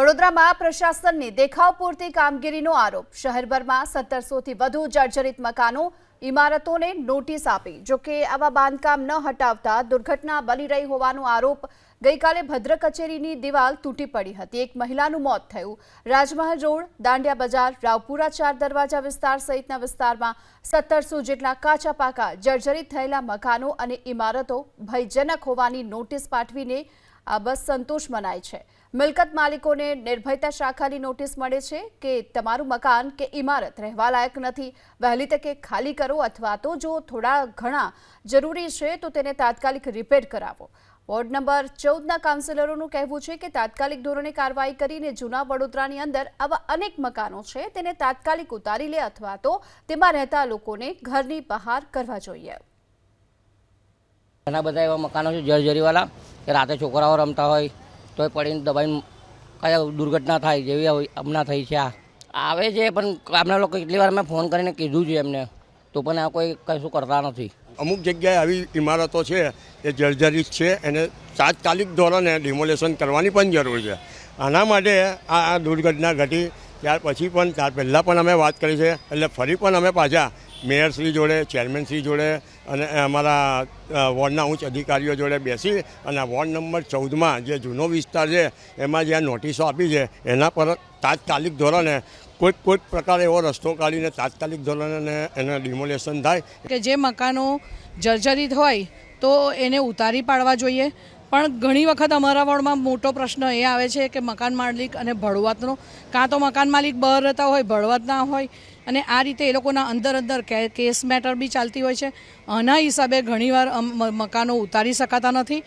વડોદરામાં પ્રશાસનની દેખાવ પૂરતી કામગીરીનો આરોપ. શહેરભરમાં સત્તરસોથી વધુ જર્જરિત મકાનો, ઇમારતોને નોટિસ આપી. જોકે આવા બાંધકામ ન હટાવતા દુર્ઘટના બની રહી હોવાનો આરોપ ગઈકાલે ભદ્ર કચેરીની દિવાલ તૂટી પડી હતી. એક મહિલાનું મોત થયું. રાજમહલ રોડ, દાંડિયા બજાર, રાવપુરા ચાર દરવાજા વિસ્તાર સહિતના વિસ્તારમાં સત્તરસો જેટલા કાચા પાકા જર્જરિત થયેલા મકાનો અને ઇમારતો ભયજનક હોવાની નોટિસ પાઠવીને બસ સંતોષ મનાય છે. મિલકત માલિકોને નિર્ભયતા શાખાની નોટિસ મળે છે કે તમારું મકાન કે ઇમારત રહેવા લાયક નથી. વહેલી તકે ખાલી કરો અથવા તો જો થોડા ઘણા જરૂરી છે તો તેને તાત્કાલિક રિપેર કરાવો. વોર્ડ નંબર ચૌદના કાઉન્સિલરોનું કહેવું છે કે તાત્કાલિક ધોરણે કાર્યવાહી કરીને જૂના વડોદરાની અંદર આવા અનેક મકાનો છે તેને તાત્કાલિક ઉતારી લે અથવા તો તેમાં રહેતા લોકોને ઘરની બહાર કરવા જોઈએ. ઘણા બધા એવા મકાનો છે જર્જરીવાળા કે રાતે છોકરાઓ રમતા હોય, તોય પડીને દબાઈને કયા દુર્ઘટના થાય, જેવી હમણાં થઈ છે આ. આવે છે, પણ આપણા લોકો કેટલી વાર મેં ફોન કરીને કીધું છે એમને. તો પણ આ કોઈ કશું કરતા નથી. અમુક જગ્યાએ આવી ઇમારતો છે, એ જર્જરિત છે, એને તાત્કાલિક ધોરણે ડિમોલેશન કરવાની પણ જરૂર છે. આના માટે આ દુર્ઘટના ઘટી, ત્યાર પછી પણ, ત્યાર પહેલાં પણ અમે વાત કરી છે, એટલે ફરી પણ અમે પાછા મેયરશ્રી જોડે, ચેરમેનશ્રી જોડે અને અમારા વોર્ડના ઉચ્ચ અધિકારીઓ જોડે બેસી અને વોર્ડ નંબર ચૌદમાં જે જૂનો વિસ્તાર છે, એમાં જે આ નોટિસો આપી છે, એના પર તાત્કાલિક ધોરણે કોઈક કોઈક પ્રકારે એવો રસ્તો કાઢીને તાત્કાલિક ધોરણે એને ડિમોલેશન થાય. કે જે મકાનો જર્જરિત હોય તો એને ઉતારી પાડવા જોઈએ. પણ ઘણી વખત અમારા વોર્ડમાં મોટો પ્રશ્ન એ આવે છે કે મકાન માલિક અને ભળવાતનો, કાં તો મકાન માલિક બહાર રહેતા હોય, ભળવાત ના હોય, અને આ રીતે એ લોકોના અંદર અંદર કેસ મેટર બી ચાલતી હોય છે. આના હિસાબે ઘણીવાર મકાનો ઉતારી શકાતા નથી.